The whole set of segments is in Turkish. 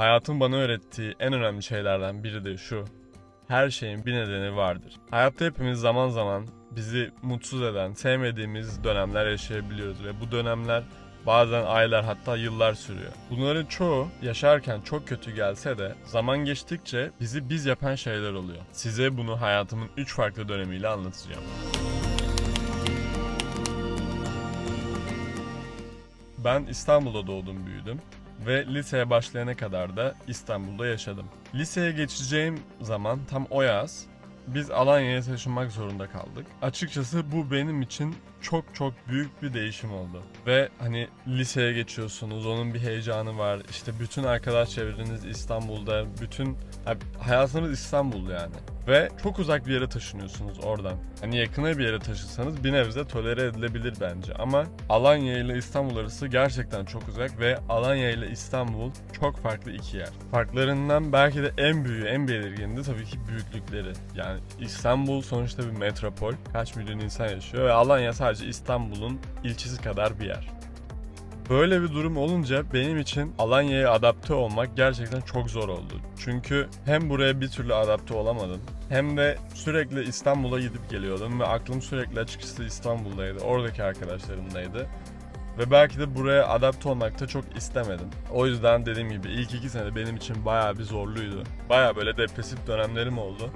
Hayatın bana öğrettiği en önemli şeylerden biri de şu. Her şeyin bir nedeni vardır. Hayatta hepimiz zaman zaman bizi mutsuz eden, sevmediğimiz dönemler yaşayabiliyoruz ve bu dönemler bazen aylar hatta yıllar sürüyor. Bunların çoğu yaşarken çok kötü gelse de zaman geçtikçe bizi biz yapan şeyler oluyor. Size bunu hayatımın 3 farklı dönemiyle anlatacağım. Ben İstanbul'da doğdum büyüdüm ve liseye başlayana kadar da İstanbul'da yaşadım. Liseye geçeceğim zaman tam o yaz biz Alanya'ya taşınmak zorunda kaldık. Açıkçası bu benim için çok çok büyük bir değişim oldu. Ve hani liseye geçiyorsunuz, onun bir heyecanı var. İşte bütün arkadaş çevreniz İstanbul'da, bütün ya hayatınız İstanbul yani. Ve çok uzak bir yere taşınıyorsunuz oradan. Hani yakına bir yere taşınsanız bir nebze tolere edilebilir bence. Ama Alanya ile İstanbul arası gerçekten çok uzak ve Alanya ile İstanbul çok farklı iki yer. Farklarından belki de en büyüğü, en belirgini de tabii ki büyüklükleri. Yani İstanbul sonuçta bir metropol. Kaç milyon insan yaşıyor ve Alanya sadece İstanbul'un ilçesi kadar bir yer. Böyle bir durum olunca benim için Alanya'ya adapte olmak gerçekten çok zor oldu. Çünkü hem buraya bir türlü adapte olamadım hem de sürekli İstanbul'a gidip geliyordum ve aklım sürekli açıkçası İstanbul'daydı. Oradaki arkadaşlarımdaydı. Ve belki de buraya adapte olmakta çok istemedim. O yüzden dediğim gibi ilk iki sene benim için bayağı bir zorluydu. Bayağı böyle depresif dönemlerim oldu.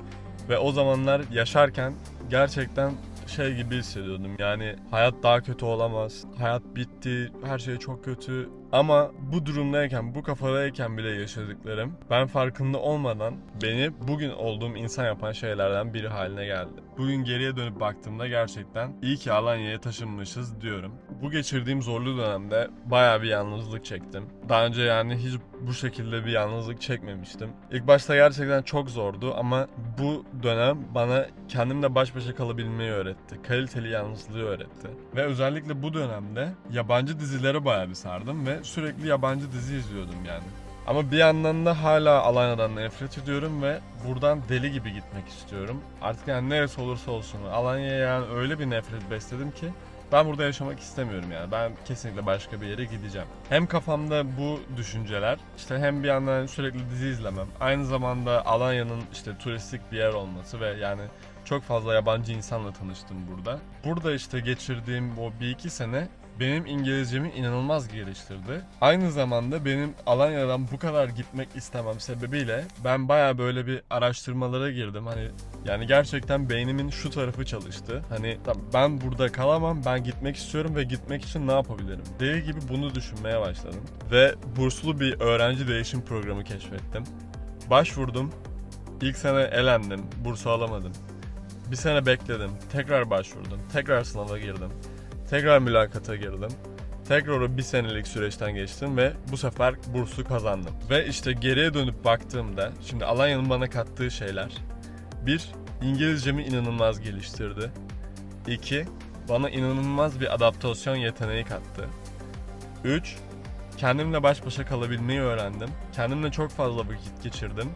Ve o zamanlar yaşarken gerçekten şey gibi hissediyordum. Yani hayat daha kötü olamaz. Hayat bitti. Her şey çok kötü. Ama bu durumdayken, bu kafadayken bile yaşadıklarım ben farkında olmadan beni bugün olduğum insan yapan şeylerden biri haline geldi. Bugün geriye dönüp baktığımda gerçekten iyi ki Alanya'ya taşınmışız diyorum. Bu geçirdiğim zorlu dönemde bayağı bir yalnızlık çektim. Daha önce yani hiç bu şekilde bir yalnızlık çekmemiştim. İlk başta gerçekten çok zordu ama bu dönem bana kendimle baş başa kalabilmeyi öğretti. Kaliteli yalnızlığı öğretti. Ve özellikle bu dönemde yabancı dizilere bayağı bir sardım ve sürekli yabancı dizi izliyordum yani. Ama bir yandan da hala Alanya'dan nefret ediyorum ve buradan deli gibi gitmek istiyorum. Artık yani neresi olursa olsun Alanya'ya yani öyle bir nefret besledim ki ben burada yaşamak istemiyorum yani. Ben kesinlikle başka bir yere gideceğim. Hem kafamda bu düşünceler, işte hem bir yandan sürekli dizi izlemem. Aynı zamanda Alanya'nın işte turistik bir yer olması ve yani çok fazla yabancı insanla tanıştım burada. Burada işte geçirdiğim o bir iki sene benim İngilizcemi inanılmaz geliştirdi. Aynı zamanda benim Alanya'dan bu kadar gitmek istemem sebebiyle ben baya böyle bir araştırmalara girdim. Hani yani gerçekten beynimin şu tarafı çalıştı. Hani "Tamam, ben burada kalamam, ben gitmek istiyorum ve gitmek için ne yapabilirim? Deli gibi bunu düşünmeye başladım. Ve burslu bir öğrenci değişim programı keşfettim. Başvurdum. İlk sene elendim, bursu alamadım. Bir sene bekledim, tekrar başvurdum, tekrar sınava girdim. Tekrar mülakata girdim. Tekrar o bir senelik süreçten geçtim ve bu sefer bursu kazandım. Ve işte geriye dönüp baktığımda, şimdi Alanya'nın bana kattığı şeyler. Bir, İngilizcemi inanılmaz geliştirdi. İki, bana inanılmaz bir adaptasyon yeteneği kattı. Üç, kendimle baş başa kalabilmeyi öğrendim. Kendimle çok fazla vakit geçirdim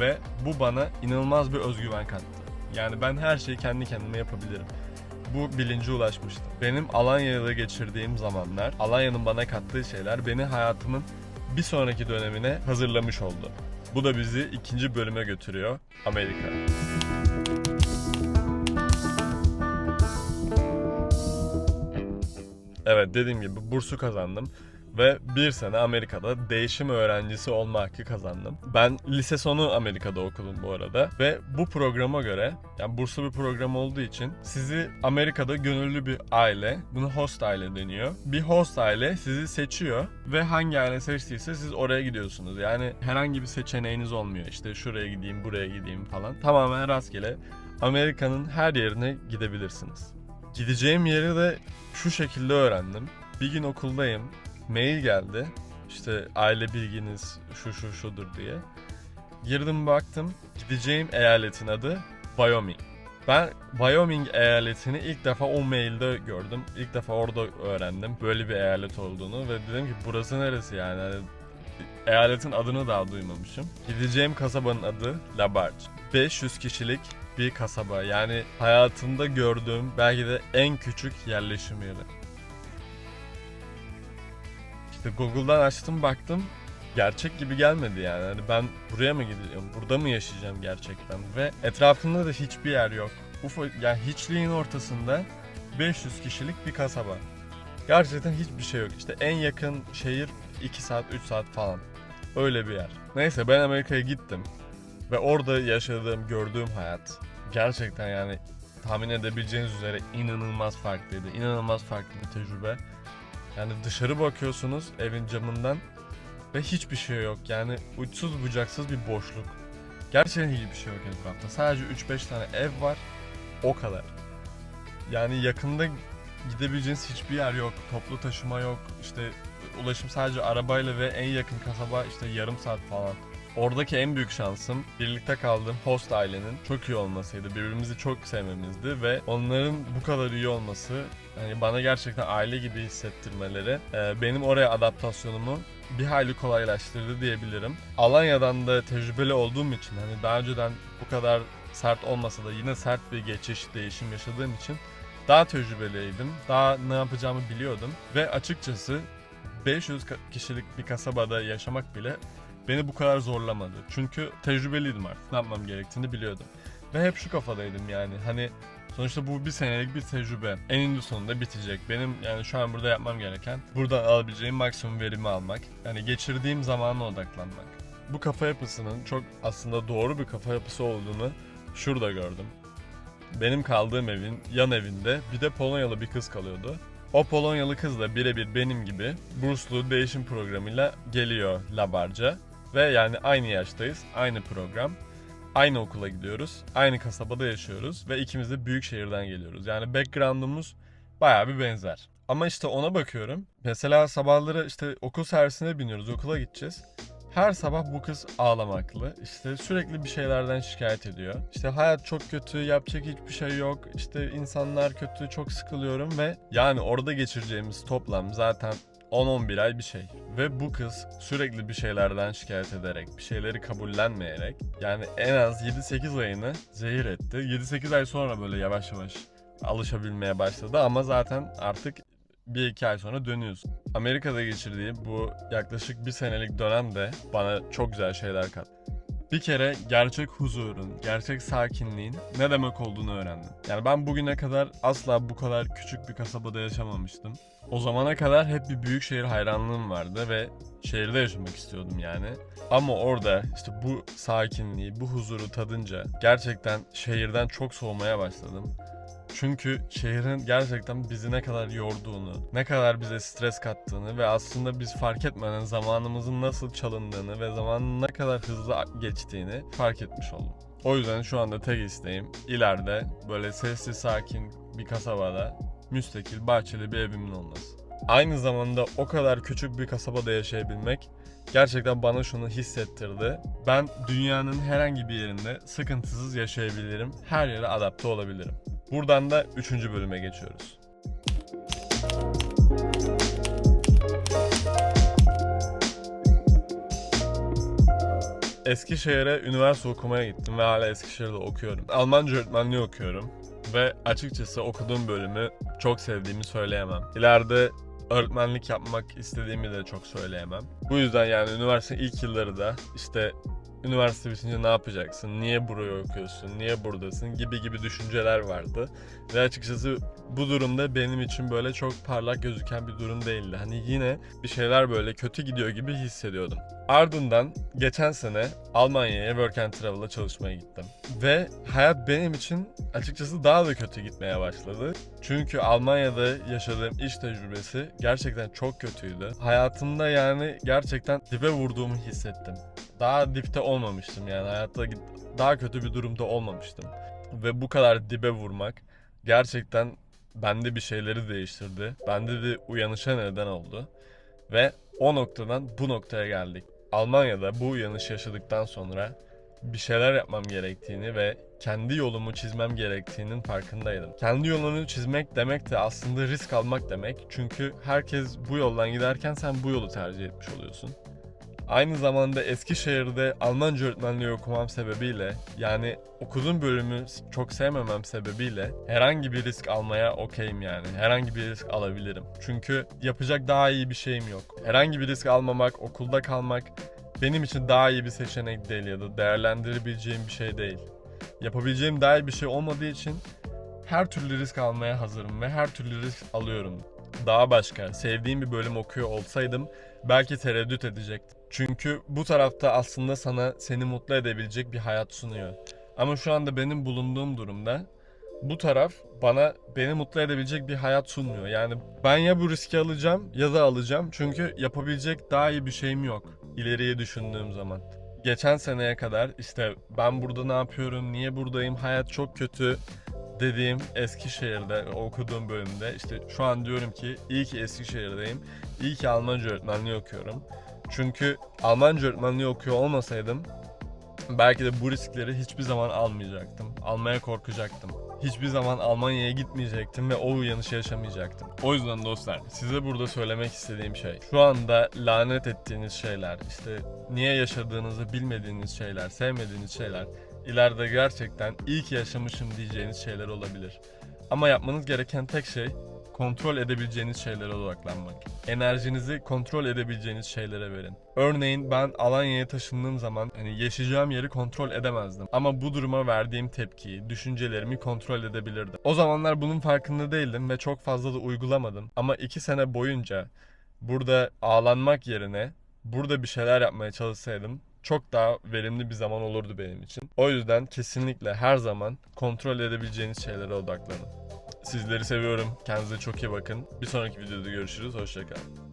ve bu bana inanılmaz bir özgüven kattı. Yani ben her şeyi kendi kendime yapabilirim bu bilince ulaşmıştım. Benim Alanya'da geçirdiğim zamanlar, Alanya'nın bana kattığı şeyler beni hayatımın bir sonraki dönemine hazırlamış oldu. Bu da bizi ikinci bölüme götürüyor. Amerika. Evet dediğim gibi bursu kazandım ve bir sene Amerika'da değişim öğrencisi olma hakkı kazandım. Ben lise sonu Amerika'da okudum bu arada ve bu programa göre yani burslu bir program olduğu için sizi Amerika'da gönüllü bir aile, bunu host aile deniyor. Bir host aile sizi seçiyor ve hangi aile seçtiyse siz oraya gidiyorsunuz. Yani herhangi bir seçeneğiniz olmuyor. İşte şuraya gideyim, buraya gideyim falan. Tamamen rastgele Amerika'nın her yerine gidebilirsiniz. Gideceğim yeri de şu şekilde öğrendim. Bir gün okuldayım. Mail geldi. İşte aile bilginiz şu şu şudur diye. Girdim baktım. Gideceğim eyaletin adı Wyoming. Ben Wyoming eyaletini ilk defa o mailde gördüm. İlk defa orada öğrendim böyle bir eyalet olduğunu ve dedim ki burası neresi yani? Hani eyaletin adını daha duymamışım. Gideceğim kasabanın adı Labarge. 500 kişilik bir kasaba. Yani hayatımda gördüğüm belki de en küçük yerleşim yeri. İşte Google'dan açtım baktım. gerçek gibi gelmedi yani. Hani ben buraya mı gideceğim, burada mı yaşayacağım gerçekten? Ve etrafında da hiçbir yer yok. Ufak, yani hiçliğin ortasında 500 kişilik bir kasaba. Gerçekten hiçbir şey yok. İşte en yakın şehir 2 saat, 3 saat falan. Öyle bir yer. Neyse ben Amerika'ya gittim. Ve orada yaşadığım, gördüğüm hayat gerçekten yani tahmin edebileceğiniz üzere inanılmaz farklıydı. İnanılmaz farklı bir tecrübe. Yani dışarı bakıyorsunuz evin camından ve hiçbir şey yok. Yani uçsuz bucaksız bir boşluk. Gerçekten hiçbir şey yok etrafta. Sadece 3-5 tane ev var. O kadar. Yani yakında gidebileceğiniz hiçbir yer yok. Toplu taşıma yok. İşte ulaşım sadece arabayla ve en yakın kasaba işte yarım saat falan. Oradaki en büyük şansım birlikte kaldığım host ailenin çok iyi olmasıydı. Birbirimizi çok sevmemizdi ve onların bu kadar iyi olması hani bana gerçekten aile gibi hissettirmeleri e, benim oraya adaptasyonumu bir hayli kolaylaştırdı diyebilirim. Alanya'dan da tecrübeli olduğum için hani daha önceden bu kadar sert olmasa da yine sert bir geçiş, değişim yaşadığım için daha tecrübeliydim. Daha ne yapacağımı biliyordum ve açıkçası 500 ka- kişilik bir kasabada yaşamak bile beni bu kadar zorlamadı. Çünkü tecrübeliydim artık. Ne yapmam gerektiğini biliyordum. Ve hep şu kafadaydım yani. Hani sonuçta bu bir senelik bir tecrübe. Eninde sonunda bitecek. Benim yani şu an burada yapmam gereken buradan alabileceğim maksimum verimi almak. Yani geçirdiğim zamana odaklanmak. Bu kafa yapısının çok aslında doğru bir kafa yapısı olduğunu şurada gördüm. Benim kaldığım evin yan evinde bir de Polonyalı bir kız kalıyordu. O Polonyalı kız da birebir benim gibi burslu değişim programıyla geliyor Labarca. Ve yani aynı yaştayız, aynı program. Aynı okula gidiyoruz, aynı kasabada yaşıyoruz ve ikimiz de büyük şehirden geliyoruz. Yani background'umuz bayağı bir benzer. Ama işte ona bakıyorum. Mesela sabahları işte okul servisine biniyoruz, okula gideceğiz. Her sabah bu kız ağlamaklı. İşte sürekli bir şeylerden şikayet ediyor. İşte hayat çok kötü, yapacak hiçbir şey yok. İşte insanlar kötü, çok sıkılıyorum ve yani orada geçireceğimiz toplam zaten 10-11 ay bir şey. Ve bu kız sürekli bir şeylerden şikayet ederek, bir şeyleri kabullenmeyerek yani en az 7-8 ayını zehir etti. 7-8 ay sonra böyle yavaş yavaş alışabilmeye başladı ama zaten artık bir iki ay sonra dönüyorsun. Amerika'da geçirdiği bu yaklaşık bir senelik dönemde bana çok güzel şeyler kattı. Bir kere gerçek huzurun, gerçek sakinliğin ne demek olduğunu öğrendim. Yani ben bugüne kadar asla bu kadar küçük bir kasabada yaşamamıştım. O zamana kadar hep bir büyük şehir hayranlığım vardı ve şehirde yaşamak istiyordum yani. Ama orada işte bu sakinliği, bu huzuru tadınca gerçekten şehirden çok soğumaya başladım. Çünkü şehrin gerçekten bizi ne kadar yorduğunu, ne kadar bize stres kattığını ve aslında biz fark etmeden zamanımızın nasıl çalındığını ve zamanın ne kadar hızlı geçtiğini fark etmiş oldum. O yüzden şu anda tek isteğim ileride böyle sessiz sakin bir kasabada müstakil bahçeli bir evimin olması. Aynı zamanda o kadar küçük bir kasabada yaşayabilmek gerçekten bana şunu hissettirdi. Ben dünyanın herhangi bir yerinde sıkıntısız yaşayabilirim. Her yere adapte olabilirim. Buradan da 3. bölüme geçiyoruz. Eskişehir'e üniversite okumaya gittim ve hala Eskişehir'de okuyorum. Almanca öğretmenliği okuyorum ve açıkçası okuduğum bölümü çok sevdiğimi söyleyemem. İleride öğretmenlik yapmak istediğimi de çok söyleyemem. Bu yüzden yani üniversite ilk yılları da işte üniversite bitince ne yapacaksın, niye buraya okuyorsun, niye buradasın gibi gibi düşünceler vardı. Ve açıkçası bu durumda benim için böyle çok parlak gözüken bir durum değildi. Hani yine bir şeyler böyle kötü gidiyor gibi hissediyordum. Ardından geçen sene Almanya'ya Work and Travel'a çalışmaya gittim. Ve hayat benim için açıkçası daha da kötü gitmeye başladı. Çünkü Almanya'da yaşadığım iş tecrübesi gerçekten çok kötüydü. Hayatımda yani gerçekten dibe vurduğumu hissettim. Daha dipte olmamıştım yani hayatta daha kötü bir durumda olmamıştım. Ve bu kadar dibe vurmak gerçekten bende bir şeyleri değiştirdi. Bende de uyanışa neden oldu. Ve o noktadan bu noktaya geldik. Almanya'da bu uyanışı yaşadıktan sonra bir şeyler yapmam gerektiğini ve kendi yolumu çizmem gerektiğinin farkındaydım. Kendi yolunu çizmek demek de aslında risk almak demek. Çünkü herkes bu yoldan giderken sen bu yolu tercih etmiş oluyorsun. Aynı zamanda Eskişehir'de Almanca öğretmenliği okumam sebebiyle yani okuduğum bölümü çok sevmemem sebebiyle herhangi bir risk almaya okeyim yani. Herhangi bir risk alabilirim. Çünkü yapacak daha iyi bir şeyim yok. Herhangi bir risk almamak, okulda kalmak benim için daha iyi bir seçenek değil ya da değerlendirebileceğim bir şey değil. Yapabileceğim daha iyi bir şey olmadığı için her türlü risk almaya hazırım ve her türlü risk alıyorum. Daha başka, sevdiğim bir bölüm okuyor olsaydım belki tereddüt edecektim. Çünkü bu tarafta aslında sana seni mutlu edebilecek bir hayat sunuyor. Ama şu anda benim bulunduğum durumda bu taraf bana beni mutlu edebilecek bir hayat sunmuyor. Yani ben ya bu riski alacağım ya da alacağım. Çünkü yapabilecek daha iyi bir şeyim yok ileriye düşündüğüm zaman. Geçen seneye kadar işte ben burada ne yapıyorum, niye buradayım, hayat çok kötü dediğim Eskişehir'de okuduğum bölümde işte şu an diyorum ki iyi ki Eskişehir'deyim. İyi ki Almanca öğretmenliği okuyorum. Çünkü Almanca öğretmenliği okuyor olmasaydım belki de bu riskleri hiçbir zaman almayacaktım. Almaya korkacaktım. Hiçbir zaman Almanya'ya gitmeyecektim ve o uyanışı yaşamayacaktım. O yüzden dostlar size burada söylemek istediğim şey şu anda lanet ettiğiniz şeyler, işte niye yaşadığınızı bilmediğiniz şeyler, sevmediğiniz şeyler ileride gerçekten iyi ki yaşamışım diyeceğiniz şeyler olabilir. Ama yapmanız gereken tek şey kontrol edebileceğiniz şeylere odaklanmak. Enerjinizi kontrol edebileceğiniz şeylere verin. Örneğin ben Alanya'ya taşındığım zaman hani yaşayacağım yeri kontrol edemezdim. Ama bu duruma verdiğim tepkiyi, düşüncelerimi kontrol edebilirdim. O zamanlar bunun farkında değildim ve çok fazla da uygulamadım. Ama iki sene boyunca burada ağlanmak yerine burada bir şeyler yapmaya çalışsaydım çok daha verimli bir zaman olurdu benim için. O yüzden kesinlikle her zaman kontrol edebileceğiniz şeylere odaklanın. Sizleri seviyorum. Kendinize çok iyi bakın. Bir sonraki videoda görüşürüz. Hoşçakalın.